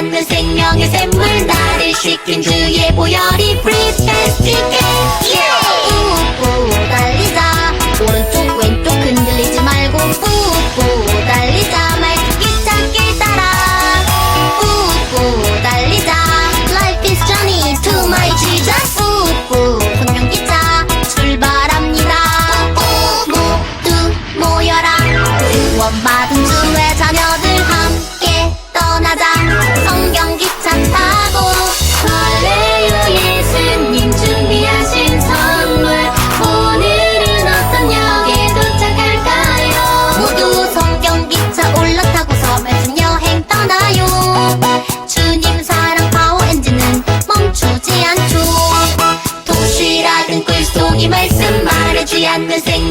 않는 생명의 샘물 나를 씻긴 주의 보혈이 Breathe fast 뿌뿌 달리자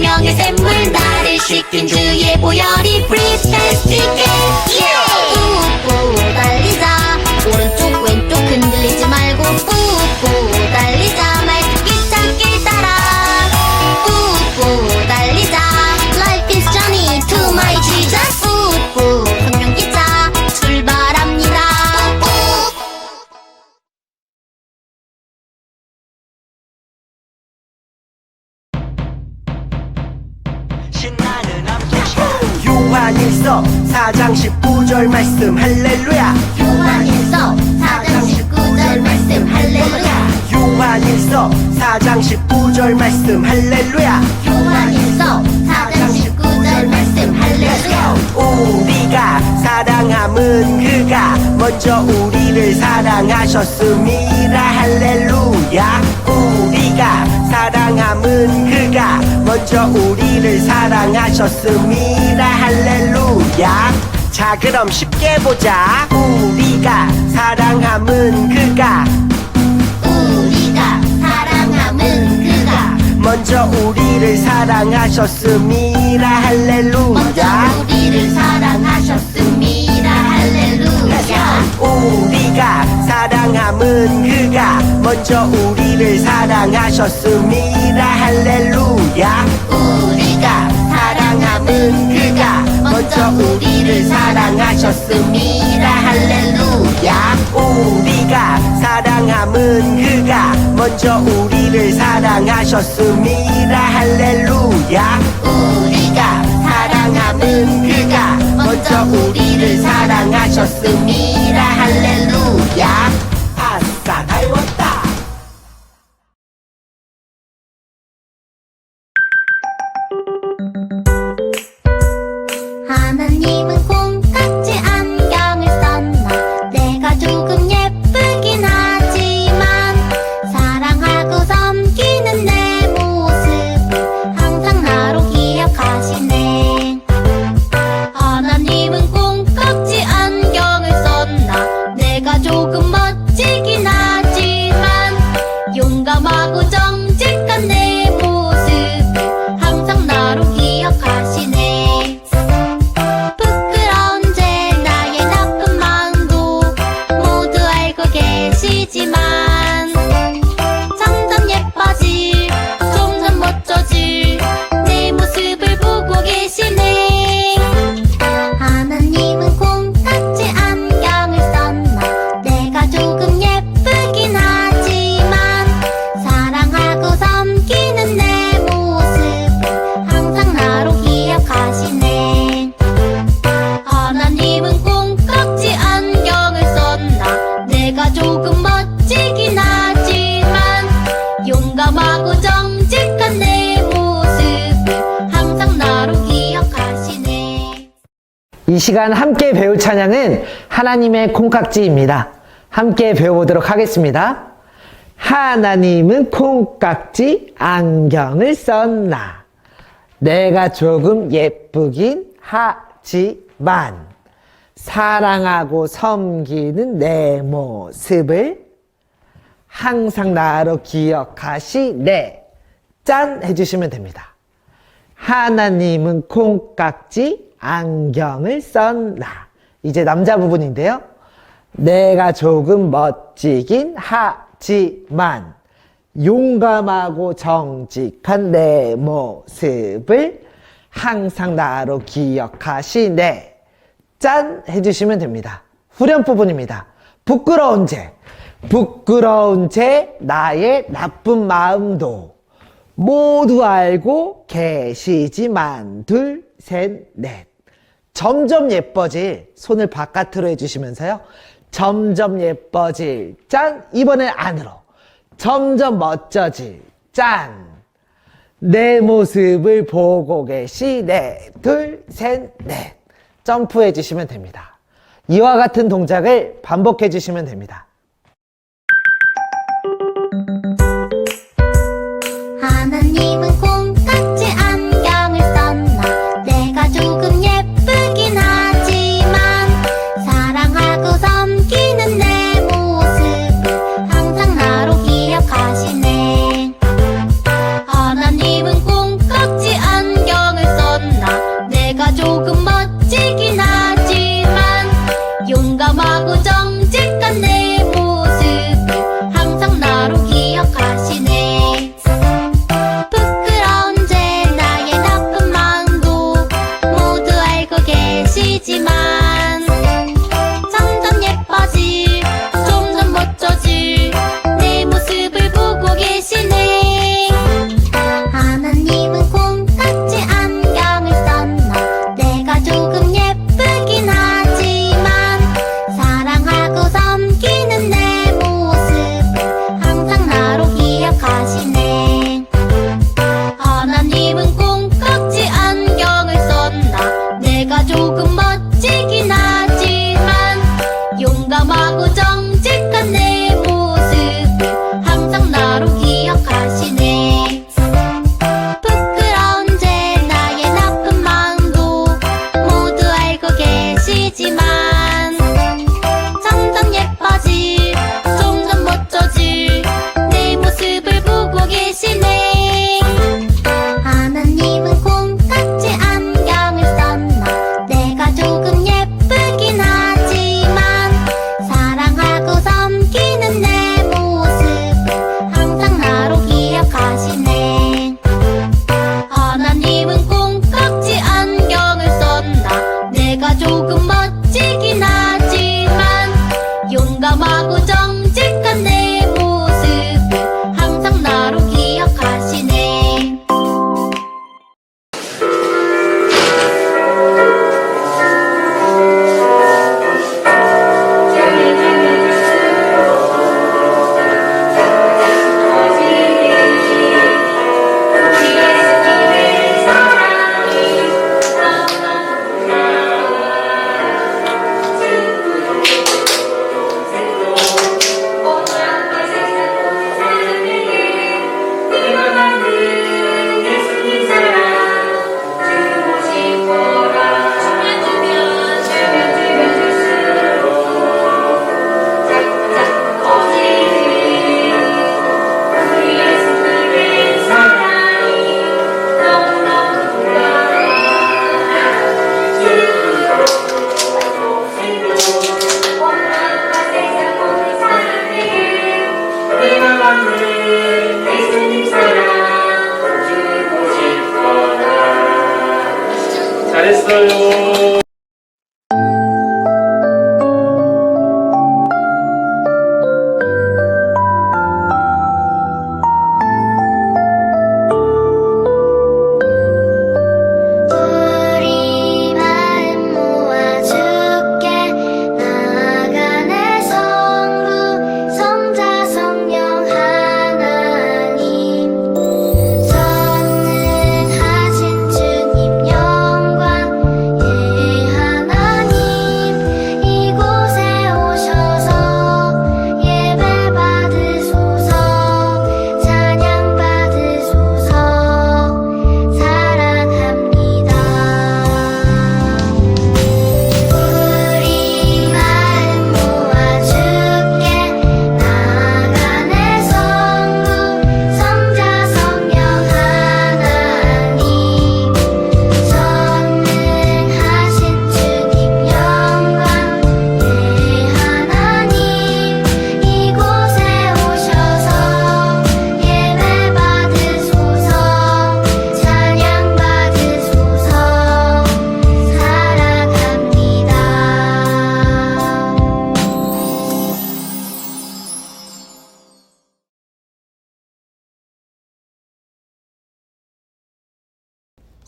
생명의 샘물 나를 씻긴 주의 보혈이 뿌뿌 요한일서 4장 19절 말씀 할렐루야. 요한일서 4장 19절 말씀 할렐루야. 요한일서 4장 19절 말씀 할렐루야. 요한일서 4장 19절 말씀 할렐루야. 우리가 사랑함은 그가 먼저 우리를 사랑하셨음이라 할렐루야. 우리가 사랑함은 그가 먼저 우리를 사랑하셨음이라 할렐루야. 자 그럼 쉽게 보자. 우리가 사랑함은 그가? 우리가 사랑함은 그가? 먼저 우리를 먼저 할렐루야. 우리를 사랑하셨습니다. 할렐루야. 우리 가 사랑함은 그가 먼저 우리를 사랑하셨음이라 할렐루야. 우리가 사랑함은 그가 먼저 우리를 사랑하셨습니다. 할렐루야. 우리가 사랑함은 그가 먼저 우리를 사랑하셨음이라 할렐루야. 우리가 사랑함은 그가 먼저 우리를 사랑하셨습니다. 할렐루야 시간 함께 배울 찬양은 하나님의 콩깍지입니다. 함께 배워보도록 하겠습니다. 하나님은 콩깍지 안경을 썼나. 내가 조금 예쁘긴 하지만 사랑하고 섬기는 내 모습을 항상 나로 기억하시네. 짠! 해주시면 됩니다. 하나님은 콩깍지 안경을 썼나. 이제 남자 부분인데요. 내가 조금 멋지긴 하지만 용감하고 정직한 내 모습을 항상 나로 기억하시네. 짠! 해주시면 됩니다. 후렴 부분입니다. 부끄러운 죄. 부끄러운 죄, 나의 나쁜 마음도 모두 알고 계시지만 둘, 셋, 넷. 점점 예뻐질 손을 바깥으로 해주시면서요. 점점 예뻐질 짠 이번엔 안으로 점점 멋져질 짠 내 모습을 보고 계시네 둘, 셋, 넷 점프해 주시면 됩니다. 이와 같은 동작을 반복해 주시면 됩니다. Baby, Hallelujah.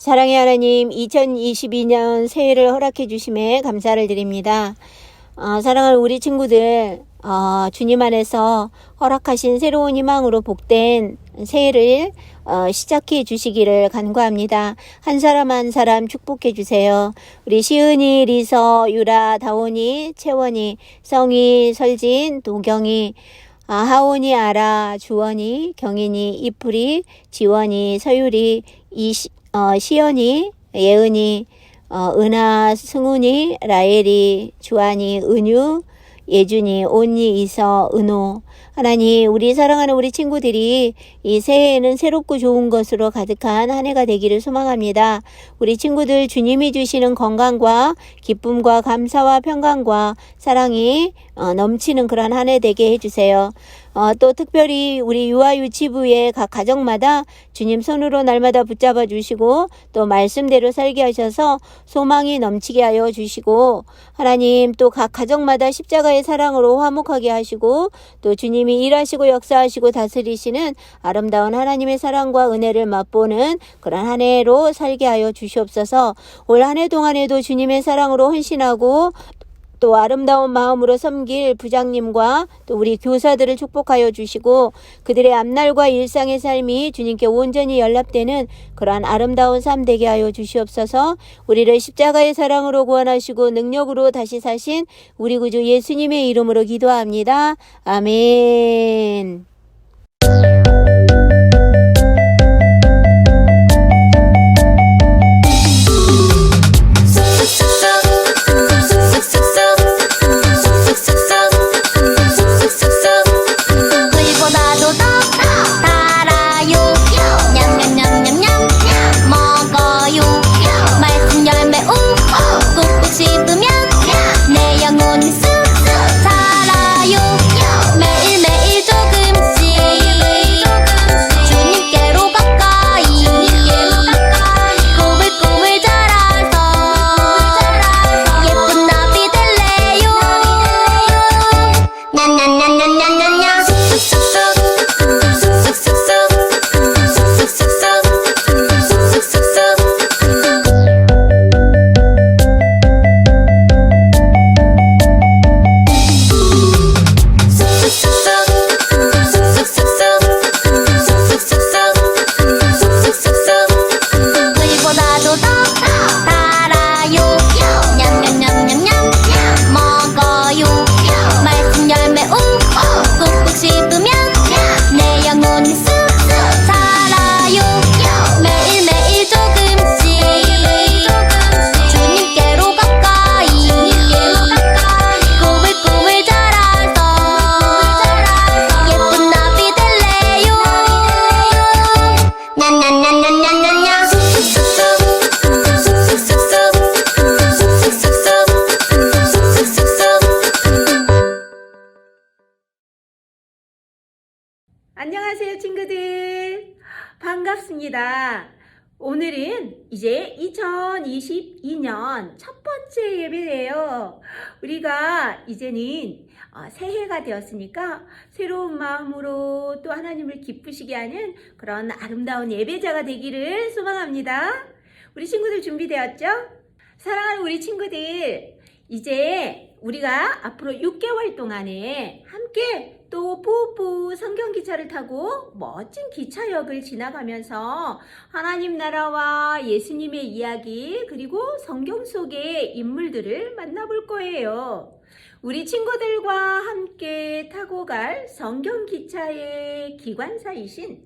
사랑의 하나님, 2022년 새해를 허락해 주심에 감사를 드립니다. 어, 사랑하는 우리 친구들, 어, 주님 안에서 허락하신 새로운 희망으로 복된 새해를 어, 시작해 주시기를 간구합니다. 한 사람 한 사람 축복해 주세요. 우리 시은이, 리서, 유라, 다온이, 채원이, 성희, 설진, 도경이, 아, 하온이, 아라, 주원이, 경인이, 이풀이, 지원이, 서유리, 이시, 어, 시연이, 예은이, 어, 은하, 승훈이, 라엘이, 주한이, 은유, 예준이, 온니, 이서, 은호. 하나님, 우리 사랑하는 우리 친구들이 이 새해에는 새롭고 좋은 것으로 가득한 한 해가 되기를 소망합니다. 우리 친구들 주님이 주시는 건강과 기쁨과 감사와 평강과 사랑이 어, 넘치는 그런 한 해 되게 해주세요. 어, 또 특별히 우리 유아 유치부의 각 가정마다 주님 손으로 날마다 붙잡아 주시고 또 말씀대로 살게 하셔서 소망이 넘치게 하여 주시고 하나님 또 각 가정마다 십자가의 사랑으로 화목하게 하시고 또 주님이 일하시고 역사하시고 다스리시는 아름다운 하나님의 사랑과 은혜를 맛보는 그런 한 해로 살게 하여 주시옵소서 올 한 해 동안에도 주님의 사랑으로 헌신하고 또 아름다운 마음으로 섬길 부장님과 또 우리 교사들을 축복하여 주시고 그들의 앞날과 일상의 삶이 주님께 온전히 연합되는 그러한 아름다운 삶 되게 하여 주시옵소서 우리를 십자가의 사랑으로 구원하시고 능력으로 다시 사신 우리 구주 예수님의 이름으로 기도합니다. 아멘. 반갑습니다. 오늘은 이제 2022년 첫 번째 예배예요. 우리가 이제는 어, 새해가 되었으니까 새로운 마음으로 또 하나님을 기쁘시게 하는 그런 아름다운 예배자가 되기를 소망합니다. 우리 친구들 준비되었죠? 사랑하는 우리 친구들, 이제 우리가 앞으로 6개월 동안에 함께 또 뽀뽀 성경 기차를 타고 멋진 기차역을 지나가면서 하나님 나라와 예수님의 이야기 그리고 성경 속의 인물들을 만나볼 거예요. 우리 친구들과 함께 타고 갈 성경 기차의 기관사이신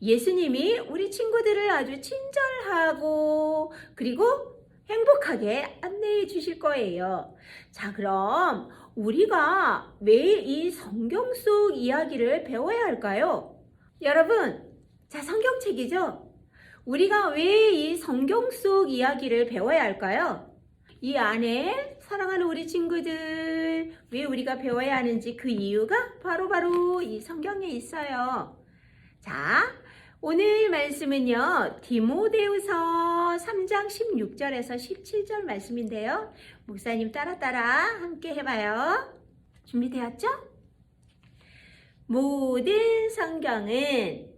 예수님이 우리 친구들을 아주 친절하고 그리고 행복하게 안내해 주실 거예요. 자, 그럼 우리가 왜이 성경 속 이야기를 배워야 할까요? 여러분, 자, 성경책이죠? 우리가 왜 이 성경 속 이야기를 배워야 할까요? 이 안에 사랑하는 우리 친구들, 왜 우리가 배워야 하는지 그 이유가 바로바로 이 성경에 있어요. 자, 오늘 말씀은요, 디모데우서 3장 16절에서 17절 말씀인데요. 목사님 따라 따라 함께 해봐요. 준비되었죠? 모든 성경은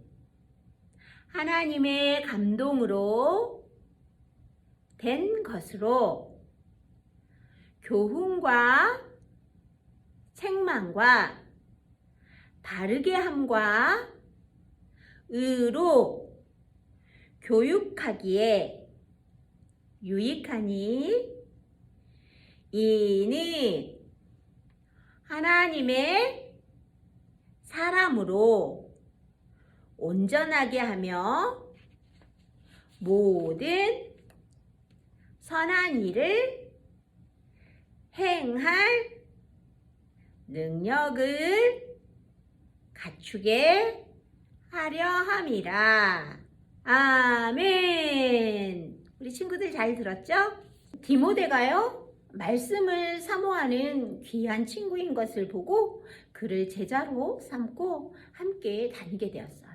하나님의 감동으로 된 것으로 교훈과 책망과 다르게 함과 의로 교육하기에 유익하니 이는 하나님의 사람으로 온전하게 하며 모든 선한 일을 행할 능력을 갖추게 하려 함이라. 아멘. 우리 친구들 잘 들었죠? 디모데가요, 말씀을 사모하는 귀한 친구인 것을 보고 그를 제자로 삼고 함께 다니게 되었어요.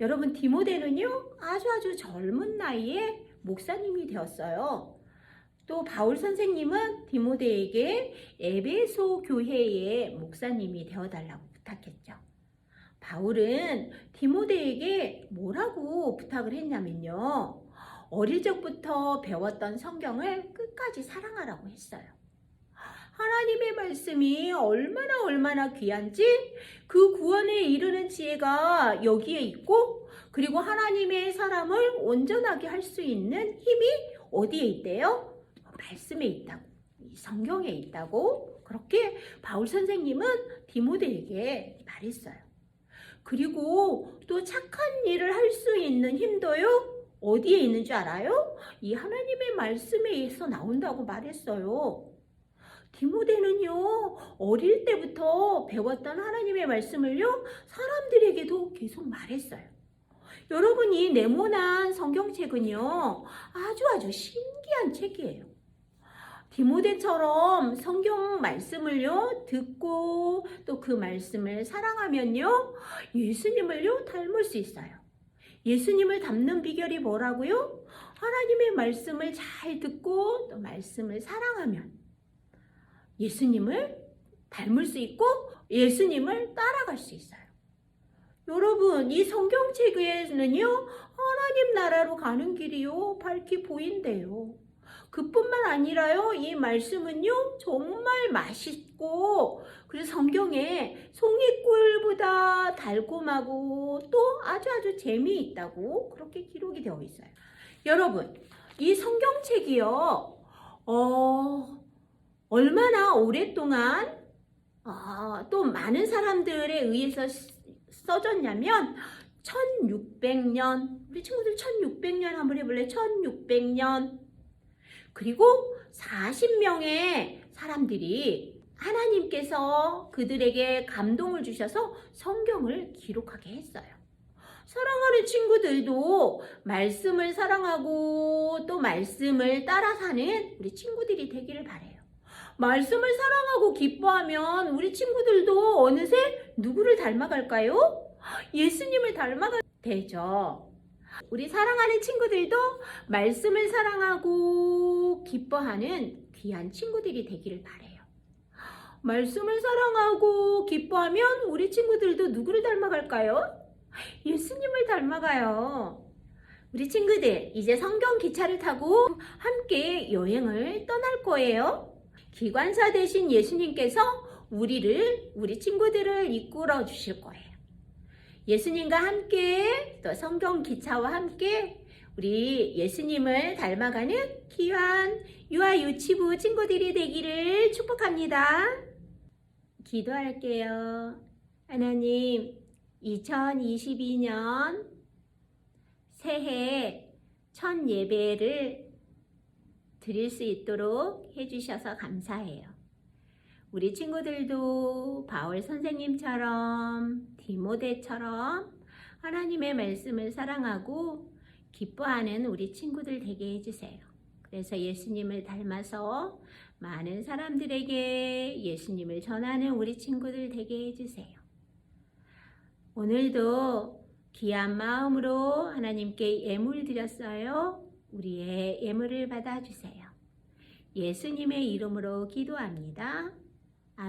여러분, 디모데는요, 아주 아주 젊은 나이에 목사님이 되었어요. 또 바울 선생님은 디모데에게 에베소 교회의 목사님이 되어 달라고 부탁했죠. 바울은 디모데에게 뭐라고 부탁을 했냐면요. 어릴 적부터 배웠던 성경을 끝까지 사랑하라고 했어요. 하나님의 말씀이 얼마나 얼마나 귀한지 그 구원에 이르는 지혜가 여기에 있고 그리고 하나님의 사람을 온전하게 할 수 있는 힘이 어디에 있대요? 말씀에 있다고. 이 성경에 있다고 그렇게 바울 선생님은 디모데에게 말했어요. 그리고 또 착한 일을 할 수 있는 힘도요. 어디에 있는 줄 알아요? 이 하나님의 말씀에서 나온다고 말했어요. 디모데는요, 어릴 때부터 배웠던 하나님의 말씀을요, 사람들에게도 계속 말했어요. 여러분 이 네모난 성경책은요, 아주 아주 신기한 책이에요. 디모데처럼 성경 말씀을요, 듣고 또 그 말씀을 사랑하면요, 예수님을요, 닮을 수 있어요. 예수님을 닮는 비결이 뭐라고요? 하나님의 말씀을 잘 듣고 또 말씀을 사랑하면 예수님을 닮을 수 있고 예수님을 따라갈 수 있어요. 여러분, 이 성경책에는요, 하나님 나라로 가는 길이요, 밝히 보인대요. 그뿐만 아니라요, 이 말씀은요, 정말 맛있고, 그래서 성경에 송이꿀보다 달콤하고 또 아주 아주 재미있다고 그렇게 기록이 되어 있어요. 여러분, 이 성경책이요, 어, 얼마나 오랫동안 어, 또 많은 사람들에 의해서 써졌냐면 1600년 우리 친구들 1600년 한번 해볼래? 1600년 그리고 40명의 사람들이 하나님께서 그들에게 감동을 주셔서 성경을 기록하게 했어요. 사랑하는 친구들도 말씀을 사랑하고 또 말씀을 따라 사는 우리 친구들이 되기를 바래요. 말씀을 사랑하고 기뻐하면 우리 친구들도 어느새 누구를 닮아갈까요? 예수님을 닮아가 되죠. 우리 사랑하는 친구들도 말씀을 사랑하고 기뻐하는 귀한 친구들이 되기를 바래요. 말씀을 사랑하고 기뻐하면 우리 친구들도 누구를 닮아갈까요? 예수님을 닮아가요. 우리 친구들, 이제 성경 기차를 타고 함께 여행을 떠날 거예요. 기관사 대신 예수님께서 우리를, 우리 친구들을 이끌어 주실 거예요. 예수님과 함께 또 성경 기차와 함께 우리 예수님을 닮아가는 귀한 유아 유치부 친구들이 되기를 축복합니다. 기도할게요. 하나님, 2022년 새해 첫 예배를 드릴 수 있도록 해주셔서 감사해요. 우리 친구들도 바울 선생님처럼 디모데처럼 하나님의 말씀을 사랑하고 기뻐하는 우리 친구들 되게 해주세요. 그래서 예수님을 닮아서 많은 사람들에게 예수님을 전하는 우리 친구들 되게 해주세요. 오늘도 귀한 마음으로 하나님께 예물 드렸어요. 우리의 예물을 받아주세요. 예수님의 이름으로 기도합니다. 아